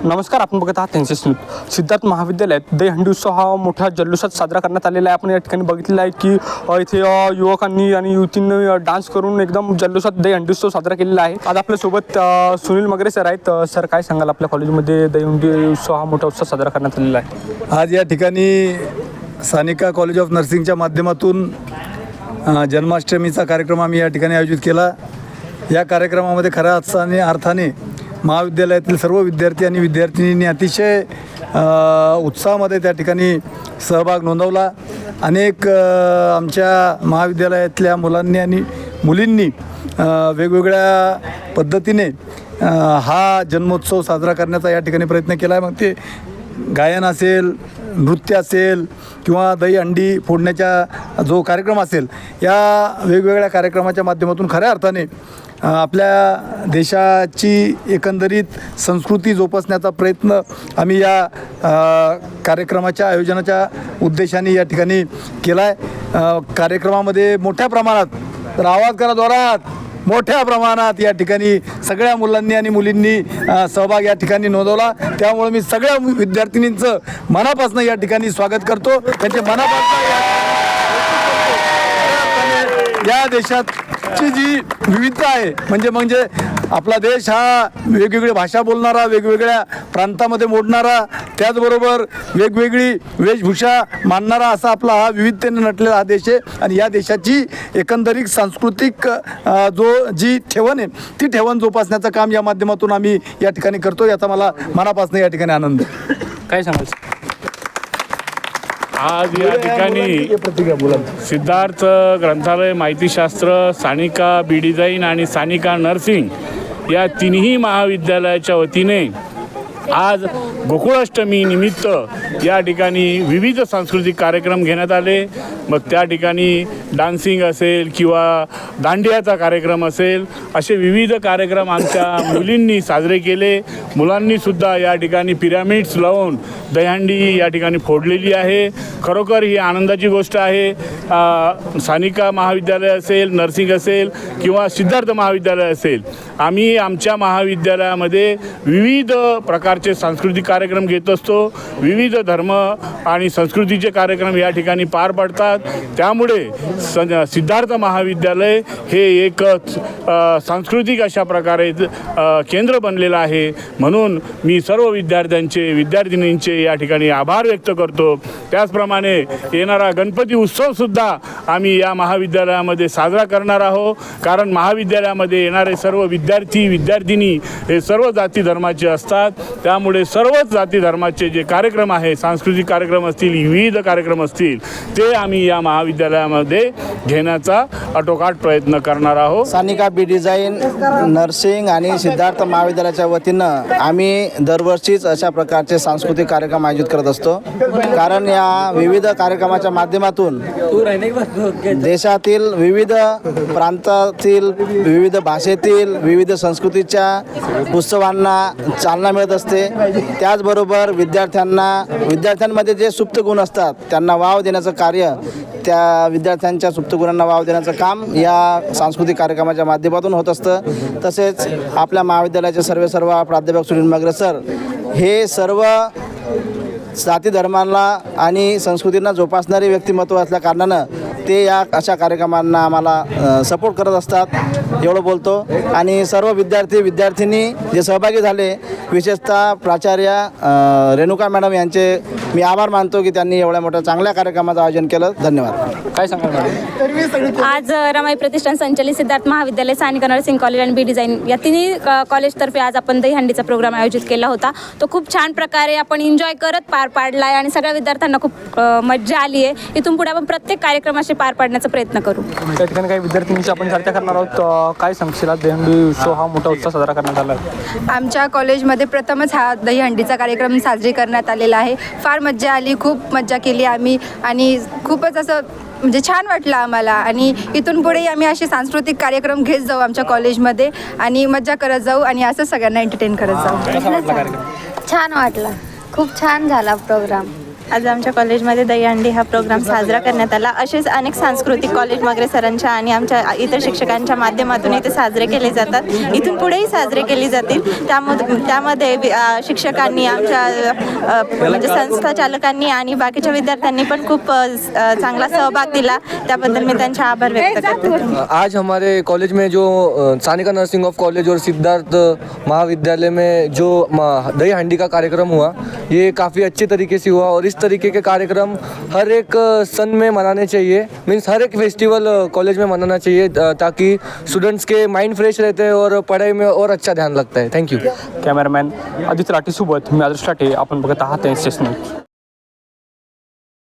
नमस्कार आपण बघत आहात त्यांचे सिद्धार्थ महाविद्यालयात दहीहंडी उत्सव हा मोठ्या जल्लोषात साजरा करण्यात आलेला आहे. आपण या ठिकाणी बघितलेलं आहे की इथे युवकांनी आणि युवतींनी डान्स करून एकदम जल्लोषात दहीहंडी उत्सव साजरा केलेला आहे. आज आपल्यासोबत सुनील मगरे सर आहेत. सर काय सांगाल? आपल्या कॉलेजमध्ये दहीहंडी उत्सव हा मोठा उत्सव साजरा करण्यात आलेला आहे. आज या ठिकाणी सानिका कॉलेज ऑफ नर्सिंगच्या माध्यमातून जन्माष्टमीचा कार्यक्रम आम्ही या ठिकाणी आयोजित केला. या कार्यक्रमामध्ये खऱ्या अर्थाने अर्थाने महाविद्यालयातील सर्व विद्यार्थी आणि विद्यार्थिनींनी अतिशय उत्साहामध्ये त्या ठिकाणी सहभाग नोंदवला. अनेक आमच्या महाविद्यालयातल्या मुलांनी आणि मुलींनी वेगवेगळ्या पद्धतीने हा जन्मोत्सव साजरा करण्याचा या ठिकाणी प्रयत्न केला आहे. मग ते गायन असेल नृत्य असेल किंवा दही अंडी फोडण्याचा जो कार्यक्रम असेल या वेगवेगळ्या कार्यक्रमाच्या माध्यमातून खऱ्या अर्थाने आपल्या देशाची एकंदरीत संस्कृती जोपासण्याचा प्रयत्न आम्ही या कार्यक्रमाच्या आयोजनाच्या उद्देशाने या ठिकाणी केला आहे कार्यक्रमामध्ये मोठ्या प्रमाणात तर आवाज करा जोरात. मोठ्या प्रमाणात या ठिकाणी सगळ्या मुलांनी आणि मुलींनी सहभाग या ठिकाणी नोंदवला. त्यामुळे मी सगळ्या विद्यार्थिनींचं मनापासून या ठिकाणी स्वागत करतो. त्यांचे मनापासून या देशाची जी विविधता आहे म्हणजे म्हणजे आपला देश हा वेगवेगळी भाषा बोलणारा वेगवेगळ्या प्रांतामध्ये मोडणारा त्याचबरोबर वेगवेगळी वेशभूषा मानणारा असा आपला हा विविधतेने नटलेला हा देश आहे. आणि या देशाची एकंदरीत सांस्कृतिक जो जी ठेवण आहे ती ठेवण जोपासण्याचं काम या माध्यमातून आम्ही या ठिकाणी करतो याचा मला मनापासून या ठिकाणी आनंद आहे. काय सांगाल? सर? आज या ठिकाणी सिद्धार्थ ग्रंथालय माहितीशास्त्र सानिका बी डिझाईन आणि सानिका नर्सिंग या तिन्ही महाविद्यालयाच्या वतीने आज गोकुळाष्टमी निमित्त या ठिकाणी विविध सांस्कृतिक कार्यक्रम घेण्यात आले. मग त्या ठिकाणी डान्सिंग असेल किंवा दांडियाचा कार्यक्रम असेल असे विविध कार्यक्रम आमच्या मुलींनी साजरे केले. मुलांनीसुद्धा या ठिकाणी पिरामिड्स लावून दहीहंडी या ठिकाणी फोडलेली आहे. खरोखर ही आनंदाची गोष्ट आहे. सानिका महाविद्यालय असेल नर्सिंग असेल किंवा सिद्धार्थ महाविद्यालय असेल आम्ही आमच्या महाविद्यालयामध्ये विविध प्रकार प्रकारचे सांस्कृतिक कार्यक्रम घेत असतो. विविध धर्म आणि संस्कृतीचे कार्यक्रम या ठिकाणी पार पडतात. त्यामुळे स सिद्धार्थ महाविद्यालय हे एक सांस्कृतिक अशा प्रकारे केंद्र बनलेलं आहे. म्हणून मी सर्व विद्यार्थ्यांचे विद्यार्थिनींचे या ठिकाणी आभार व्यक्त करतो. त्याचप्रमाणे येणारा गणपती उत्सवसुद्धा आम्ही या महाविद्यालयामध्ये साजरा करणार आहोत. कारण महाविद्यालयामध्ये येणारे सर्व विद्यार्थी विद्यार्थिनी हे सर्व जाती धर्माचे असतात. त्यामुळे सर्वच जाती धर्माचे जे कार्यक्रम आहे सांस्कृतिक कार्यक्रम असतील विविध कार्यक्रम असतील ते आम्ही या महाविद्यालयामध्ये घेण्याचा आटोकाट प्रयत्न करणार आहोत. सानिका बी डिझाईन नर्सिंग आणि सिद्धार्थ महाविद्यालयाच्या वतीनं आम्ही दरवर्षीच अशा प्रकारचे सांस्कृतिक कार्यक्रम आयोजित करत असतो. कारण या विविध कार्यक्रमाच्या माध्यमातून देशातील विविध प्रांतातील विविध भाषेतील विविध संस्कृतीच्या उत्सवांना चालना मिळत असते. त्याचबरोबर विद्यार्थ्यांना विद्यार्थ्यांमध्ये जे सुप्त गुण असतात त्यांना वाव देण्याचं कार्य त्या विद्यार्थ्यांच्या सुप्त गुणांना वाव देण्याचं काम या सांस्कृतिक कार्यक्रमाच्या माध्यमातून होत असतं. तसेच आपल्या महाविद्यालयाचे सर्व सर्व प्राध्यापक सुनील मगरे सर हे सर्व जाती धर्मांना आणि संस्कृतींना जोपासणारे व्यक्तिमत्व असल्या कारणानं ते या अशा कार्यक्रमांना आम्हाला सपोर्ट करत असतात. एवढं बोलतो. आणि सर्व विद्यार्थी विद्यार्थिनी जे सहभागी झाले विशेषतः प्राचार्य रेणुका मॅडम यांचे मी आभार मानतो की त्यांनी एवढ्या मोठ्या चांगल्या कार्यक्रमाचं आयोजन केलं. धन्यवाद. काय मॅडम? आज रमाई प्रतिष्ठान संचलित सिद्धार्थ महाविद्यालय सानिका नर्सिंग कॉलेज आणि बी डिझाईन या तिन्ही कॉलेजतर्फे आज आपण दहीहंडीचा प्रोग्राम आयोजित केला होता. तो खूप छान प्रकारे आपण एन्जॉय करत पार पाडला आहे आणि सगळ्या विद्यार्थ्यांना खूप मज्जा आली आहे इथून पुढे आपण प्रत्येक कार्यक्रम असे पार पाडण्याचा प्रयत्न करू. त्या ठिकाणी काही विद्यार्थिनींची आपण चर्चा करणार आहोत. काय सांगशील? दहीहंडी उत्सव हा मोठा उत्सव साजरा करण्यात आला आमच्या कॉलेजमध्ये प्रथमच हा दहीहंडीचा कार्यक्रम साजरी करण्यात आलेला आहे. फार मज्जा आली खूप मज्जा केली आम्ही आणि खूपच असं म्हणजे छान वाटलं आम्हाला आणि इथून पुढेही आम्ही असे सांस्कृतिक कार्यक्रम घेत जाऊ आमच्या कॉलेजमध्ये आणि मज्जा करत जाऊ आणि असं सगळ्यांना एंटरटेन करत जाऊ. छान वाटलं. खूप छान झाला प्रोग्राम आज आमच्या कॉलेजमध्ये दहीहंडी हा प्रोग्राम साजरा करण्यात आला. असेच अनेक सांस्कृतिक कॉलेज वगैरे सरांच्या आणि आमच्या इतर शिक्षकांच्या माध्यमातून इथे साजरे केले जातात. इथून पुढेही साजरे केले जातील. त्यामध्ये त्यामध्ये शिक्षकांनी आमच्या म्हणजे संस्था चालकांनी आणि बाकीच्या विद्यार्थ्यांनी पण खूप चांगला सहभाग दिला. त्याबद्दल मी त्यांचे आभार व्यक्त करते. आज हमारे कॉलेज में जो सानिका नर्सिंग ऑफ कॉलेज और सिद्धार्थ महाविद्यालय में जो म- दही हांडी का कार्यक्रम हुआ ये काफ़ी अच्छे तरीके से हुआ और इस तरीके के कार्यक्रम हर एक सन में मनाने चाहिए। मीन्स हर एक फेस्टिवल कॉलेज में मनाना चाहिए ताकि स्टूडेंट्स के माइंड फ्रेश रहते हैं और पढ़ाई में और अच्छा ध्यान लगता है। थँक्यू कॅमेरामॅन आदित्य राठेसोबत मी आदर्श राठे आपण बघत आहात स्टेशन